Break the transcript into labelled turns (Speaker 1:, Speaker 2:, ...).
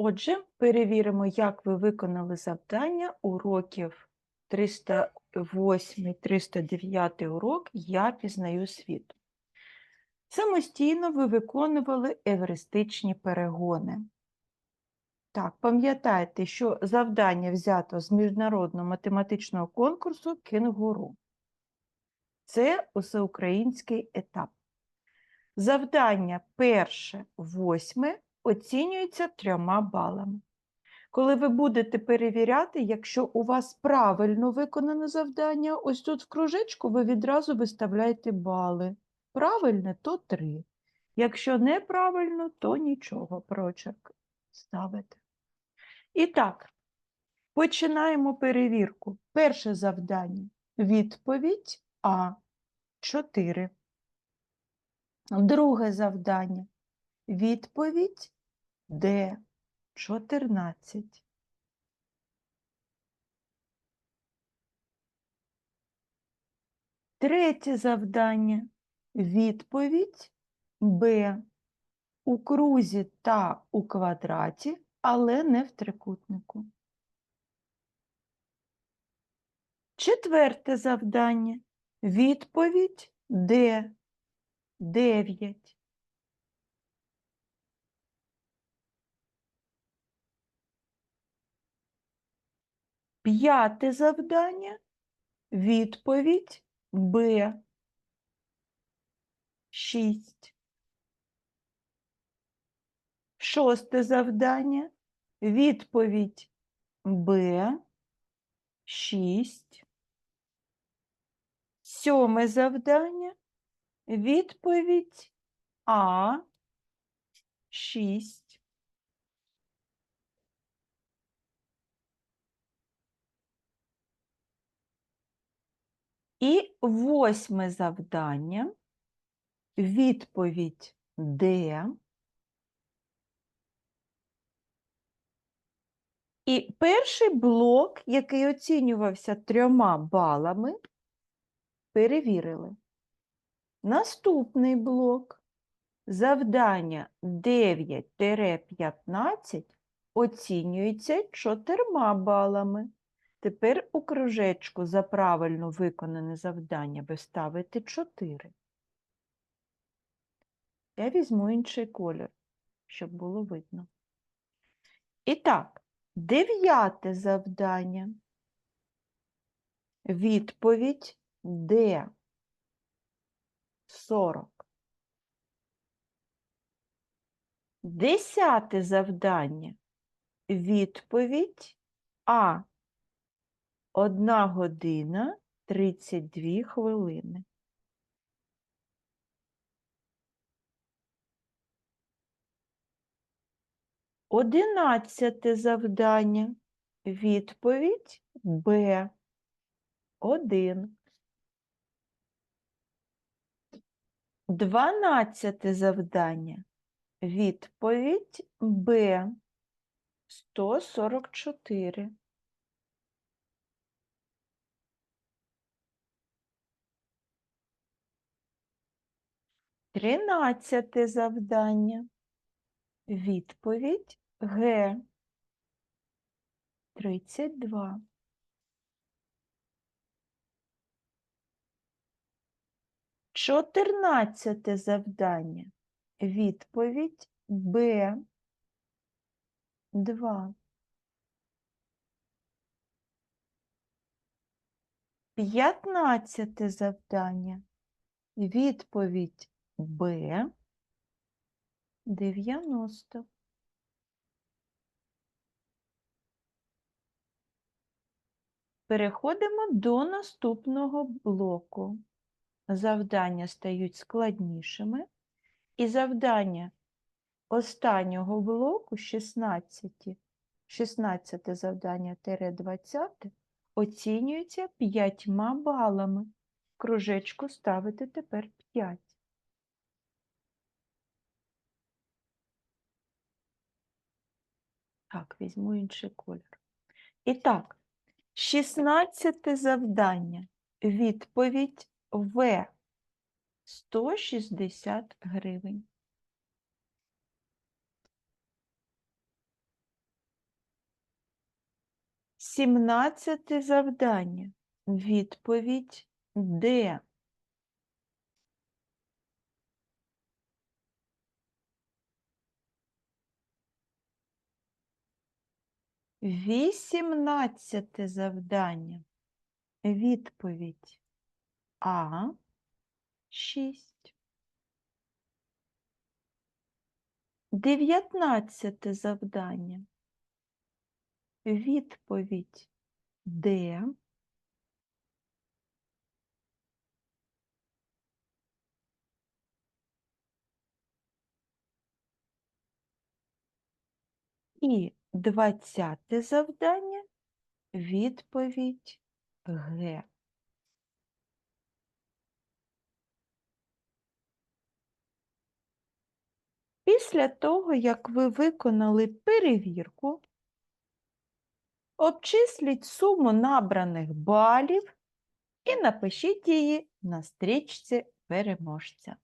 Speaker 1: Отже, перевіримо, як ви виконали завдання уроків 308-309 урок Я пізнаю світ. Самостійно ви виконували евристичні перегони. Так, пам'ятайте, що завдання взято з міжнародного математичного конкурсу Кенгуру. Це усеукраїнський етап. Завдання перше, восьме оцінюється трьома балами. Коли ви будете перевіряти, якщо у вас правильно виконане завдання, ось тут в кружечку ви відразу виставляєте бали. Правильне то 3. Якщо неправильно, то нічого, прочерк ставите. І так, починаємо перевірку. Перше завдання. Відповідь А. 4. Друге завдання. Відповідь Д. 14. Третє завдання. Відповідь Б. У крузі та у квадраті, але не в трикутнику. Четверте завдання. Відповідь Д. 9. П'яте завдання. Відповідь Б. 6. Шосте завдання. Відповідь Б. 6. Сьоме завдання. Відповідь А. 6. І восьме завдання. Відповідь Д. І перший блок, який оцінювався трьома балами, перевірили. Наступний блок. Завдання 9-15 оцінюється чотирма балами. Тепер у кружечку за правильно виконане завдання ви ставите 4. Я візьму інший колір, щоб було видно. І так, дев'яте завдання. Відповідь Д. 40. Десяте завдання. Відповідь А. 1 година 32 хвилини. Одинадцяте завдання. Відповідь Б. 1. Дванадцяте завдання. Відповідь Б. 144. Тринадцяте завдання. Відповідь Г. 32. Чотирнадцяте завдання. Відповідь Б. 2. П'ятнадцяте завдання. Відповідь Б. 90. Переходимо до наступного блоку. Завдання стають складнішими, і завдання останнього блоку 16, 16 завдання 20 оцінюється 5 балами. Кружечку ставити тепер 5. Так, візьму інший колір. І так, 16 завдання. Відповідь В 160 гривень. Сімнадцяте завдання. Відповідь Д. Вісімнадцяте завдання. Відповідь А. Шість. Дев'ятнадцяте завдання. Відповідь Д. двадцяте завдання. Відповідь Г. Після того, як ви виконали перевірку, обчисліть суму набраних балів і напишіть її на стрічці переможця.